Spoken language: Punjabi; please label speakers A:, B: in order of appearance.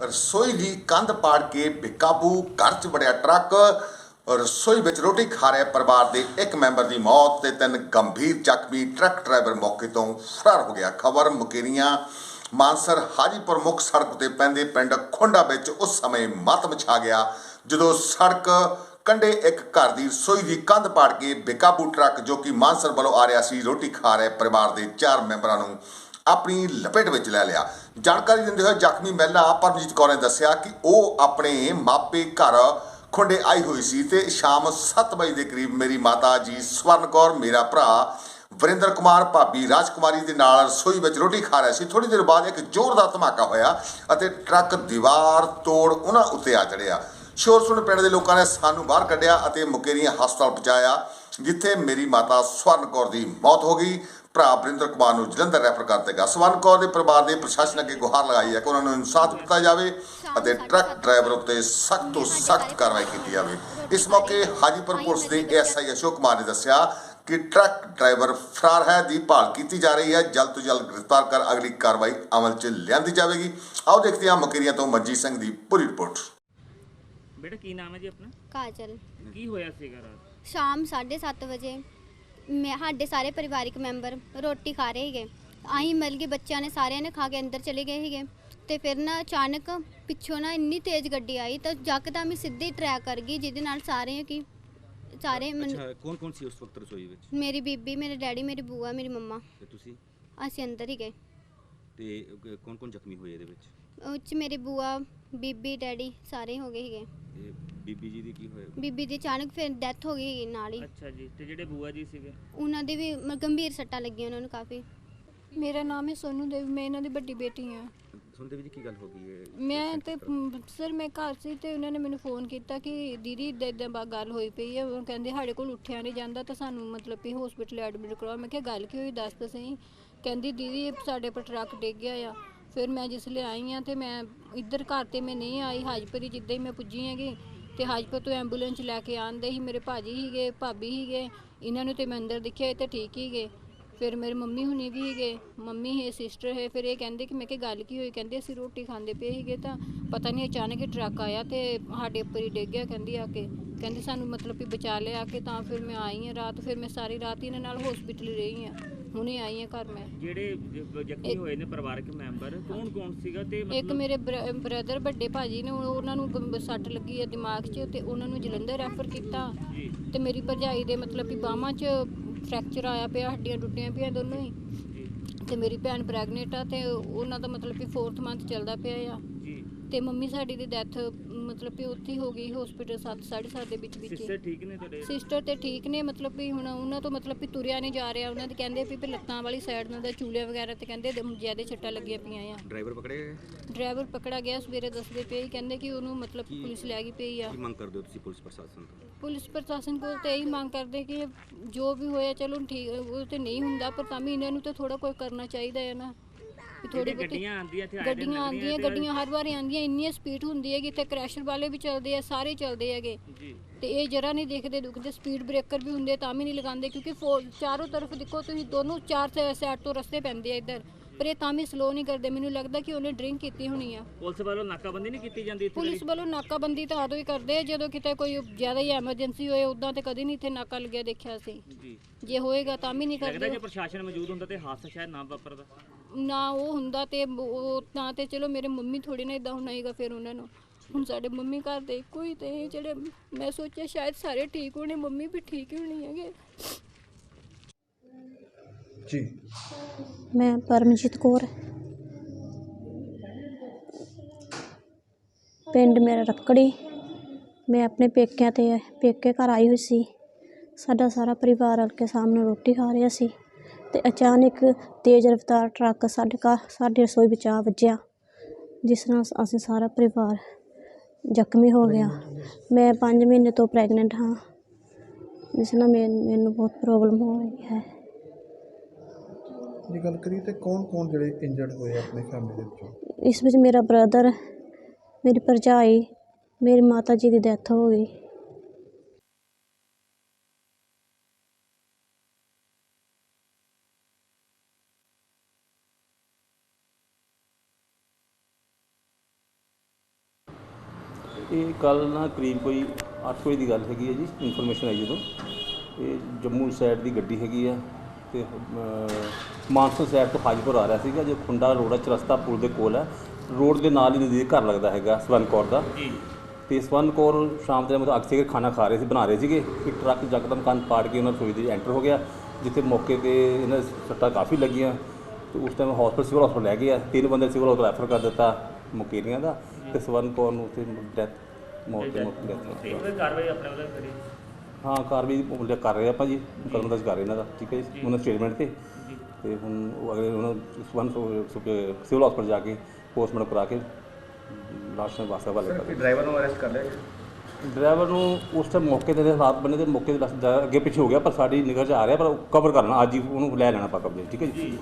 A: ਰਸੋਈ ਦੀ ਕੰਧ ਪਾੜ ਕੇ ਬੇਕਾਬੂ ਘਰ 'ਚ ਵੜਿਆ ਟਰੱਕ। ਰਸੋਈ ਵਿੱਚ ਰੋਟੀ ਖਾ ਰਿਹਾ ਪਰਿਵਾਰ ਦੇ ਇੱਕ ਮੈਂਬਰ ਦੀ ਮੌਤ ਤੇ ਤਿੰਨ ਗੰਭੀਰ ਜ਼ਖਮੀ ਟਰੱਕ ਡਰਾਈਵਰ ਮੌਕੇ ਤੋਂ ਫਰਾਰ ਹੋ ਗਿਆ। ਖਬਰ ਮੁਕੇਰੀਆਂ, ਮਾਨਸਰ, ਹਾਜੀਪੁਰ ਮੁੱਖ ਸੜਕ ਤੇ ਪੈਂਦੇ ਪਿੰਡ ਖੁੰਡਾ ਵਿੱਚ ਉਸ ਸਮੇਂ ਮਾਤਮ ਛਾ ਗਿਆ, ਜਦੋਂ ਸੜਕ ਕੰਡੇ ਇੱਕ ਘਰ ਦੀ ਰਸੋਈ ਦੀ ਕੰਧ ਪਾੜ ਕੇ ਬੇਕਾਬੂ ਟਰੱਕ ਜੋ ਕਿ ਮਾਨਸਰ ਵੱਲੋਂ ਆ ਰਿਹਾ ਸੀ ਰੋਟੀ ਖਾ ਰਹੇ ਪਰਿਵਾਰ ਦੇ ਚਾਰ ਮੈਂਬਰਾਂ ਨੂੰ ਆਪਣੀ ਲਪੇਟ ਵਿੱਚ ਲੈ ਲਿਆ। ਜਾਣਕਾਰੀ ਦਿੰਦੇ ਹੋਏ ਜ਼ਖਮੀ ਮਹਿਲਾ ਪਰਮਜੀਤ ਕੌਰ ਨੇ ਦੱਸਿਆ ਕਿ ਉਹ ਆਪਣੇ ਮਾਪੇ ਘਰ ਖੁੰਡੇ ਆਈ ਹੋਈ ਸੀ ਤੇ ਸ਼ਾਮ 7 ਵਜੇ ਦੇ ਕਰੀਬ ਮੇਰੀ ਮਾਤਾ ਜੀ ਸਵਰਨ ਕੌਰ, ਮੇਰਾ ਭਰਾ ਵਰਿੰਦਰ ਕੁਮਾਰ, ਭਾਬੀ ਰਾਜਕੁਮਾਰੀ ਦੇ ਨਾਲ ਰਸੋਈ ਵਿੱਚ ਰੋਟੀ ਖਾ ਰਿਹਾ ਸੀ। ਥੋੜੀ ਦੇਰ ਬਾਅਦ ਇੱਕ ਜ਼ੋਰਦਾਰ ਧਮਾਕਾ ਹੋਇਆ ਅਤੇ ਟਰੱਕ ਦੀਵਾਰ ਤੋੜ ਉਹਨਾਂ ਉੱਤੇ ਆ ਚੜਿਆ ਸ਼ੋਰ ਸੁਣ ਪਿੰਡ ਦੇ ਲੋਕਾਂ ਨੇ ਸਾਨੂੰ ਬਾਹਰ ਕੱਢਿਆ ਅਤੇ ਮੁਕੇਰੀਆਂ ਹਸਪਤਾਲ ਪਹੁੰਚਾਇਆ, ਜਿੱਥੇ ਮੇਰੀ ਮਾਤਾ ਸਵਰਨ ਕੌਰ ਦੀ ਮੌਤ ਹੋ ਗਈ। ਭਰਾ ਵਰਿੰਦਰ ਕੁਮਾਰ ਨੂੰ ਜਲੰਧਰ ਰੈਫਰ ਕਰ ਦਿੱਤਾ ਸਵਰਨ ਕੌਰ ਦੇ ਪਰਿਵਾਰ ਦੇ ਪ੍ਰਸ਼ਾਸਨ ਅੱਗੇ ਗੁਹਾਰ ਲਗਾਈ ਹੈ ਕਿ ਉਹਨਾਂ ਨੂੰ ਇਨਸਾਫ ਦਿੱਤਾ ਜਾਵੇ ਅਤੇ ਟਰੱਕ ਡਰਾਈਵਰ ਉੱਤੇ ਸਖਤ ਤੋਂ ਸਖਤ ਕਾਰਵਾਈ ਕੀਤੀ ਜਾਵੇ। ਇਸ ਮੌਕੇ ਹਾਜੀਪੁਰ ਪੁਲਿਸ ਦੇ ਐਸਆਈ ਅਸ਼ੋਕ ਕੁਮਾਰ ਨੇ ਦੱਸਿਆ ਕਿ ਟਰੱਕ ਡਰਾਈਵਰ ਫਰਾਰ ਹੈ ਦੀ ਭਾਲ ਕੀਤੀ ਜਾ ਰਹੀ ਹੈ। ਜਲਦ ਤੋਂ ਜਲਦ ਗ੍ਰਿਫਤਾਰ ਕਰ ਅਗਲੀ ਕਾਰਵਾਈ ਅਮਲ 'ਚ ਲਿਆਂਦੀ ਜਾਵੇਗੀ। ਆਓ ਦੇਖਦੇ ਹਾਂ ਮਕੇਰੀਆਂ ਤੋਂ ਮਨਜੀਤ ਸਿੰਘ ਦੀ ਪੂਰੀ ਰਿਪੋਰਟ।
B: ਬੇਟਾ ਕੀ ਨਾਮ ਹੈ ਜੀ ਆਪਣਾ?
C: ਕਾਜਲ।
B: ਕੀ ਹੋਇਆ ਸੀਗਾ ਰਾਤ?
C: ਸ਼ਾਮ 7:30 ਵਜੇ ਮੈਂ ਸਾਡੇ ਸਾਰੇ ਪਰਿਵਾਰਿਕ ਮੈਂਬਰ ਰੋਟੀ ਖਾ ਰਹੇ ਸੀਗੇ। ਆਹੀਂ ਮਿਲ ਕੇ ਬੱਚਿਆਂ ਨੇ ਸਾਰਿਆਂ ਨੇ ਖਾ ਕੇ ਅੰਦਰ ਚਲੇ ਗਏ ਸੀਗੇ। ਤੇ ਫਿਰ ਨਾ ਅਚਾਨਕ ਪਿੱਛੋਂ ਨਾ ਇੰਨੀ ਤੇਜ਼ ਗੱਡੀ ਆਈ ਤਾਂ ਯਕਦਮ ਹੀ ਸਿੱਧੀ ਟਰੈਕ ਕਰ ਗਈ ਜਿਹਦੇ ਨਾਲ ਸਾਰੇ ਕੀ ਸਾਰੇ ਮੈਨੂੰ-
D: ਅੱਛਾ ਕੌਣ ਕੌਣ ਸੀ ਉਸ ਵਕਤ ਰਸੋਈ ਵਿੱਚ?
C: ਮੇਰੀ ਬੀਬੀ ਮੇਰੇ ਡੈਡੀ ਮੇਰੀ ਬੂਆ ਮੇਰੀ ਮੰਮਾ।
D: ਤੇ ਤੁਸੀਂ?
C: ਅਸੀਂ ਅੰਦਰ ਹੀ ਗਏ।
D: ਤੇ ਕੌਣ ਕੌਣ ਜ਼ਖਮੀ ਹੋਏ ਇਹਦੇ ਵਿੱਚ?
C: ਉਹ 'ਚ ਮੇਰੀ ਬੂਆ ਬੀਬੀ ਡੈਡੀ ਸਾਰੇ ਹੋ ਗਏ ਸੀਗੇ।
D: ਤੇ ਬੀਬੀ ਜੀ ਦੀ ਕੀ ਹੋਇਆ?
C: ਬੀਬੀ ਦੀ ਅਚਾਨਕ ਫਿਰ ਡੈਥ ਹੋ ਗਈ ਨਾਲ ਹੀ।
B: ਅੱਛਾ ਜੀ ਤੇ ਜਿਹੜੇ ਬੂਆ ਜੀ ਸੀਗੇ?
C: ਉਹਨਾਂ ਦੀ ਵੀ ਮ- ਗੰਭੀਰ ਸੱਟਾਂ ਲੱਗੀਆਂ ਉਹਨਾਂ ਨੂੰ ਕਾਫੀ।
E: ਮੇਰਾ ਨਾਮ ਹੈ ਸੋਨੂ ਦੇਵੀ ਮੈਂ ਇਹਨਾਂ ਦੀ ਵੱਡੀ ਬੇਟੀ ਹਾਂ।
D: ਸੁਣਦੇ ਵੀ ਜੀ ਕੀ ਗੱਲ ਹੋ ਗਈ ਹੈ
E: ਮੈਂ ਤੇ ਮ, ਸਰ ਮੈਂ ਘਰ ਸੀ ਤੇ ਉਹਨਾਂ ਨੇ ਮੈਨੂੰ ਫੋਨ ਕੀਤਾ ਕਿ ਦੀਦੀ ਇਦਾਂ ਇਦਾਂ ਬਾ ਗੱਲ ਹੋਈ ਪਈ ਹੈ। ਉਹ ਕਹਿੰਦੇ ਸਾਡੇ ਕੋਲ ਉੱਠਿਆ ਨਹੀਂ ਜਾਂਦਾ ਤਾਂ ਸਾਨੂੰ ਮਤਲਬ ਵੀ ਹਸਪੀਟਲ ਐਡਮਿਟ ਕਰਵਾਓ। ਮੈਂ ਕਿਹਾ ਗੱਲ ਕੀ ਹੋਈ ਦੱਸ ਤਾਂ ਸਹੀ। ਕਹਿੰਦੀ ਦੀਦੀ ਸਾਡੇ ਪਰ ਟਰੱਕ ਡਿੱਗ ਗਿਆ ਆ। ਫਿਰ ਮੈਂ ਜਿਸ ਲਈ ਆਈ ਆ ਤੇ ਮੈਂ ਇੱਧਰ ਘਰ ਤੇ ਮੈਂ ਨਹੀਂ ਆਈ ਹਾਜਪੁਰੀ ਜਿੱਦਾਂ ਹੀ ਮੈਂ ਪੁੱਜੀ ਹੈਗੀ। ਤੇ ਹਾਜਪੁਰ ਤੋਂ ਐਂਬੂਲੈਂਸ ਲੈ ਕੇ ਆਂਦੇ ਸੀ, ਮੇਰੇ ਭਾਜੀ ਹੀਗੇ ਭਾਬੀ ਹੀਗੇ ਇਹਨਾਂ ਨੂੰ ਤੇ ਮੈਂ ਅੰਦਰ ਦੇਖਿਆ, ਇਹ ਤੇ ਠੀਕ ਹੀਗੇ ਫਿਰ ਮੇਰੇ ਮੰਮੀ ਹੁਣੀ ਵੀ ਹੈਗੇ ਮੰਮੀ ਹੈ ਸਿਸਟਰ ਹੈ, ਫਿਰ ਇਹ ਕਹਿੰਦੇ ਕਿ ਮੈਂ ਕਿ ਗੱਲ ਕੀ ਹੋਈ? ਕਹਿੰਦੇ ਅਸੀਂ ਰੋਟੀ ਖਾਂਦੇ ਪਏ ਸੀਗੇ ਤਾਂ ਪਤਾ ਨਹੀਂ ਅਚਾਨਕ ਹੀ ਟਰੱਕ ਆਇਆ ਤੇ ਸਾਡੇ ਉੱਪਰ ਹੀ ਡਿੱਗ ਗਿਆ, ਕਹਿੰਦੀ ਆ ਕੇ। ਕਹਿੰਦੇ ਸਾਨੂੰ ਮਤਲਬ ਕਿ ਬਚਾ ਲਿਆ ਕੇ ਤਾਂ ਫਿਰ ਮੈਂ ਆਈ ਹਾਂ ਰਾਤ, ਫਿਰ ਮੈਂ ਸਾਰੀ ਰਾਤ ਇਹਨਾਂ ਨਾਲ ਹਸਪੀਟਲ ਰਹੀ ਹਾਂ। ਹੁਣੇ ਆਈ ਹਾਂ ਘਰ ਮੈਂ।
B: ਜਿਹੜੇ ਜ- ਜ਼ਖਮੀ
E: ਇੱਕ-
B: ਹੋਏ ਨੇ ਪਰਿਵਾਰਕ ਮੈਂਬਰ ਕੌਣ ਕੌਣ ਸੀਗਾ ਤੇ
E: ਇੱਕ
B: ਮਤਲਬ
E: ਮੇਰੇ ਬ੍ਰਦਰ ਵੱਡੇ ਭਾਜੀ ਨੇ ਉਹ- ਉਹਨਾਂ ਨੂੰ ਸੱਟ ਲੱਗੀ ਹੈ ਦਿਮਾਗ 'ਚ ਤੇ ਉਹਨਾਂ ਨੂੰ ਜਲੰਧਰ ਰੈਫਰ ਕੀਤਾ।
B: ਜੀ।
E: ਤੇ ਮੇਰੀ ਭਰਜਾਈ ਦੇ ਮਤਲਬ ਵੀ ਬਾਹਾਂ 'ਚ ਫ੍ਰੈਕਚਰ ਆਇਆ ਪਿਆ ਹੱਡੀਆਂ ਟੁੱਟੀਆਂ ਪਈਆਂ ਦੋਨੋਂ ਹੀ।
B: ਜੀ।
E: ਤੇ ਮੇਰੀ ਭੈਣ ਪ੍ਰੈਗਨੈਂਟ ਆ ਤੇ ਉਹਨਾਂ ਦਾ ਮਤਲਬ ਕਿ 4th ਮੰਥ ਚੱਲਦਾ ਪਿਆ ਆ।
B: ਜੀ।
E: ਤੇ ਮੰਮੀ ਸਾਡੀ ਦੀ ਡੈਥ ਮਤਲਬ ਕਿ ਉੱਥੇ ਹੀ ਹੋ ਗਈ ਹਸਪੀਟਲ 7 7.5 ਦੇ ਵਿੱਚ ਵਿੱਚ।
B: ਸਿਸਟਰ ਠੀਕ ਨੇ ਤੁਹਾਡੇ?
E: ਸਿਸਟਰ ਤੇ ਠੀਕ ਨੇ ਮਤਲਬ ਵੀ ਹੁਣ ਉਹਨਾਂ ਤੋਂ ਮਤਲਬ ਵੀ ਤੁਰਿਆ ਨਹੀਂ ਜਾ ਰਿਹਾ। ਉਹਨਾਂ ਦੇ ਕਹਿੰਦੇ ਵੀ ਵੀ ਲੱਤਾਂ ਵਾਲੀ ਸਾਈਡ ਨੂੰ ਦਾ ਚੂਲੇ ਵਗੈਰਾ ਤੇ ਕਹਿੰਦੇ ਜ਼ਿਆਦਾ ਛੱਟਾਂ ਲੱਗੀਆਂ ਪਈਆਂ ਆ।
D: ਡਰਾਈਵਰ ਪਕੜੇ ਗਏ?
E: ਡਰਾਈਵਰ ਪਕੜਾ ਗਿਆ ਸਵੇਰੇ ਦੱਸਦੇ ਪਏ ਕਹਿੰਦੇ ਕਿ ਉਹਨੂੰ ਮਤਲਬ ਪੁਲਿਸ ਲੈ ਗਈ ਪਈ ਆ।
D: ਕੀ ਮੰਗ ਕਰਦੇ ਹੋ ਤੁਸੀਂ ਪੁਲਿਸ ਪ੍ਰਸ਼ਾਸਨ ਤੋਂ?
E: ਪੁਲਿਸ ਪ੍ਰਸ਼ਾਸਨ ਕੋਲ ਤੇ ਇਹੀ ਮੰਗ ਕਰਦੇ ਕਿ ਜੋ ਵੀ ਹੋਇਆ ਚਲੋ ਠੀਕ ਉਹ ਤੇ ਨਹੀਂ ਹੁੰਦਾ ਪਰ ਤਾਂ ਵੀ ਇਹਨਾਂ ਨੂੰ ਤਾਂ ਥੋੜਾ ਕੋਈ ਕਰਨਾ ਚਾਹੀਦਾ ਹੈ ਨਾ। ਵੀ ਥੋੜੀ
B: ਜਿਹੜੇ
E: ਬਹੁਤੀ
B: ਗੱਡੀਆਂ ਆਂਦੀਆਂ ਇੱਥੇ
E: ਗੱਡੀਆਂ
B: ਲੱਗਦੀਆਂ
E: ਆਉਂਦੀਆਂ ਗੱਡੀਆਂ ਹਰ ਵਾਰ ਆਉਂਦੀਆਂ ਇੰਨੀ ਸਪੀਡ ਹੁੰਦੀ ਹੈ ਕਿ ਇੱਥੇ ਕ੍ਰੈਸ਼ਰ ਵਾਲੇ ਵੀ ਚੱਲਦੇ ਆ ਸਾਰੇ ਚੱਲਦੇ ਹੈਗੇ।
B: ਜੀ।
E: ਤੇ ਇਹ ਜਰਾ ਨਹੀਂ ਦੇਖਦੇ ਦੁਖਦੇ ਸਪੀਡ ਬ੍ਰੇਕਰ ਵੀ ਹੁੰਦੇ ਤਾਂ ਵੀ ਨਹੀਂ ਲਗਾਉਂਦੇ ਕਿਉਂਕਿ ਫੋ- ਚਾਰੋਂ ਤਰਫ ਦੇਖੋ ਤੁਸੀਂ ਦੋਨੋਂ ਚਾਰ ਸਾਈਡ ਤੋਂ ਰਸਤੇ ਪੈਂਦੇ ਆ ਇੱਧਰ। ਪਰ ਇਹ ਤਾਂ ਵੀ ਸਲੋ ਨਹੀਂ ਕਰਦੇ ਮੈਨੂੰ ਲੱਗਦਾ ਕਿ ਉਹਨੇ ਡਰਿੰਕ ਕੀਤੀ ਹੋਣੀ ਆ।
B: ਪੁਲਿਸ ਵੱਲੋਂ ਨਾਕਾਬੰਦੀ ਨਹੀਂ ਕੀਤੀ ਜਾਂਦੀ ਇੱਥੇ
E: ਪੁਲਿਸ ਵੱਲੋਂ ਨਾਕਾਬੰਦੀ ਤਾਂ ਉਦੋਂ ਹੀ ਕਰਦੇ ਆ ਜਦੋਂ ਕਿਤੇ ਕੋਈ ਜ਼ਿਆਦਾ ਹੀ ਐਮਰਜੈਂਸੀ ਹੋਏ ਉਦਾਂ ਤੇ ਕਦੀ ਨਹੀਂ ਇੱਥੇ ਨਾਕਾ ਲੱਗਿਆ ਦੇਖਿਆ ਸੀ
B: ਜੀ।
E: ਜੇ ਹੋਏਗਾ ਤਾਂ ਵੀ ਨਹੀਂ
B: ਲੱਗਦਾ
E: ਕਰਦੇ।
B: ਜੇ ਪ੍ਰਸ਼ਾਸਨ ਮੌਜੂਦ ਹੁੰਦਾ ਤੇ ਹਾਦਸਾ ਸ਼ਾਇਦ ਨਾ ਵਾਪਰਦਾ।
E: ਨਾ ਉਹ ਹੁੰਦਾ ਤੇ ਉਹ ਤਾਂ ਤੇ ਚਲੋ ਮੇਰੇ ਮੰਮੀ ਥੋੜੀ ਨਾ ਇਦਾਂ ਹੋਣਾ ਹੈਗਾ ਫਿਰ ਉਹਨਾਂ ਨੂੰ। ਹੁਣ ਸਾਡੇ ਮੰਮੀ ਘਰ ਦੇ ਇੱਕੋ ਹੀ ਤੇ ਇਹ ਜਿਹੜੇ ਮੈਂ ਸੋਚਿਆ ਸ਼ਾਇਦ ਸਾਰੇ ਠੀਕ ਹੋਣੇ ਮੰਮੀ ਵੀ ਠੀਕ ਹੀ ਹੋਣੀ ਹੈਗੇ।
F: ਜੀ।
G: ਮੈਂ ਪਰਮਜੀਤ ਕੌਰ। ਪਿੰਡ ਮੇਰਾ ਰੱਕੜੀ। ਮੈਂ ਆਪਣੇ ਪੇਕਿਆਂ ਤੇ ਪੇਕੇ ਘਰ ਆਈ ਹੋਈ ਸੀ। ਸਾਡਾ ਸਾਰਾ ਪਰਿਵਾਰ ਰਲ ਕੇ ਸਾਹਮਣੇ ਰੋਟੀ ਖਾ ਰਿਹਾ ਸੀ। ਤੇ ਅਚਾਨਕ ਤੇਜ਼ ਰਫ਼ਤਾਰ ਟਰੱਕ ਸਾਡੇ ਘਰ ਸਾਡੇ ਰਸੋਈ ਵਿੱਚ ਆ ਵੱਜਿਆ ਜਿਸ ਨਾਲ ਅਸੀਂ ਸਾਰਾ ਪਰਿਵਾਰ ਜ਼ਖਮੀ ਹੋ ਗਿਆ। ਮੈਂ 5 ਮਹੀਨੇ ਤੋਂ ਪ੍ਰੈਗਨੈਂਟ ਹਾਂ ਜਿਸ ਨਾਲ ਮੈਨ- ਮੈਨੂੰ ਬਹੁਤ ਪ੍ਰੋਬਲਮ ਹੋ ਰਹੀ ਹੈ।
F: ਜੇ ਗੱਲ ਕਰੀਏ ਤੇ ਕੌਣ ਕੌਣ ਜਿਹੜੇ ਇੰਜਰਡ ਹੋਏ ਆ ਆਪਣੀ ਫੈਮਿਲੀ ਦੇ ਵਿੱਚੋਂ?
G: ਇਸ ਵਿੱਚ ਮੇਰਾ ਬ੍ਰਦਰ ਮੇਰੀ ਭਰਜਾਈ ਮੇਰੀ ਮਾਤਾ ਜੀ ਦੀ ਡੈਥ ਹੋ ਗਈ।
H: ਇਹ ਕੱਲ ਨਾ ਕਰੀਬ ਕੋਈ 8 ਵਜੇ ਦੀ ਗੱਲ ਹੈਗੀ ਹੈ ਜੀ ਇਨਫੋਰਮੇਸ਼ਨ ਆਈ ਜਦੋਂ ਇਹ ਜੰਮੂ ਸਾਈਡ ਦੀ ਗੱਡੀ ਹੈਗੀ ਆ ਤੇ ਮਾਨਸਾ ਸਾਈਡ ਤੋਂ ਹਾਜਪੁਰ ਆ ਰਿਹਾ ਸੀਗਾ ਜੋ ਖੁੰਡਾ ਰੋਡ ਹੈ ਚਰਸਤਾ ਪੁਲ ਦੇ ਕੋਲ ਹੈ ਰੋਡ ਦੇ ਨਾਲ ਹੀ ਨਜ਼ਦੀਕ ਘਰ ਲੱਗਦਾ ਹੈਗਾ ਸਵਰਨ ਕੌਰ ਦਾ।
B: ਜੀ।
H: ਤੇ ਸਵਰਨ ਕੌਰ ਸ਼ਾਮ ਦੇ ਮਤਲਬ ਅਕਸਰ ਖਾਣਾ ਖਾ ਰਹੇ ਸੀ ਬਣਾ ਰਹੇ ਸੀਗੇ। ਕਿ ਟਰੱਕ ਯਕਦਮ ਕੰਨ ਪਾੜ ਕੇ ਉਹਨਾਂ ਰਸੋਈ ਦੇ ਐਂਟਰ ਹੋ ਗਿਆ ਜਿੱਥੇ ਮੌਕੇ ਤੇ ਇਹਨਾਂ ਸੱਟਾਂ ਕਾਫੀ ਲੱਗੀਆਂ। ਤੇ ਉਸ ਟਾਈਮ ਹਸਪੀਟਲ ਸਿਵਲ ਹਸਪੀਟਲ ਲੈ ਗਿਆ। ਤਿੰਨ ਬੰਦੇ ਸਿਵਲ ਹਸਪੀਟਲ ਰੈਫਰ ਕਰ ਦਿੱਤਾ। ਮੁਕੇਰੀਆਂ ਦਾ ਤੇ ਸਵਰਨ ਕੌਰ ਨੂੰ ਤੇ ਡੈਥ ਮੌਤ ਦੇ ਮੌਕੇ
B: ਤੇ
H: death
B: ਉਹ ਕਾਰਵਾਈ ਆਪਣੇ ਵੱਲੋਂ ਕਰੀ?
H: ਹਾਂ ਕਾਰਵਾਈ ਮੁੰਡੇ ਕਰ ਰਹੇ ਆਪਾਂ ਜੀ ਕਦਮ ਦਰਜ ਕਰ ਰਹੇ ਇਹਨਾਂ ਦਾ ਠੀਕ ਹੈ ਜੀ? ਉਹਨਾਂ ਸਟੇਟਮੈਂਟ ਤੇ। ਤੇ ਹੁਣ ਉਹ ਅਗਲੇ ਉਹਨਾਂ ਸਵਰਨ ਸਿਵਲ ਹਸਪੀਟਲ ਜਾ ਕੇ ਪੋਸਟਮਾਰਟਮ ਕਰਾ ਕੇ ਲਾਸ਼ ਨੂੰ ਵਾਸਾ ਵਾਲੇ ਕਰ
F: ਡਰਾਈਵਰ ਨੂੰ ਅਰੈਸਟ ਕਰ ਲਿਆ
H: ਡਰਾਈਵਰ ਨੂੰ ਉਸ ਟਾਈਮ ਮੌਕੇ ਤੇ ਹਾਲਾਤ ਬਣੇ ਤੇ ਮੌਕੇ ਤੇ ਦੱਸ- ਅੱਗੇ ਪਿੱਛੇ ਹੋ ਗਿਆ ਪਰ ਸਾਡੀ ਨਿਗਰ 'ਚ ਆ ਰਿਹਾ ਪਰ ਕਵਰ ਕਰਨਾ ਅੱਜ ਹੀ ਉਹਨੂੰ ਲੈ ਲੈਣਾ ਆਪਾਂ ਕਬਜ਼ੇ 'ਚ, ਠੀਕ ਹੈ ਜੀ।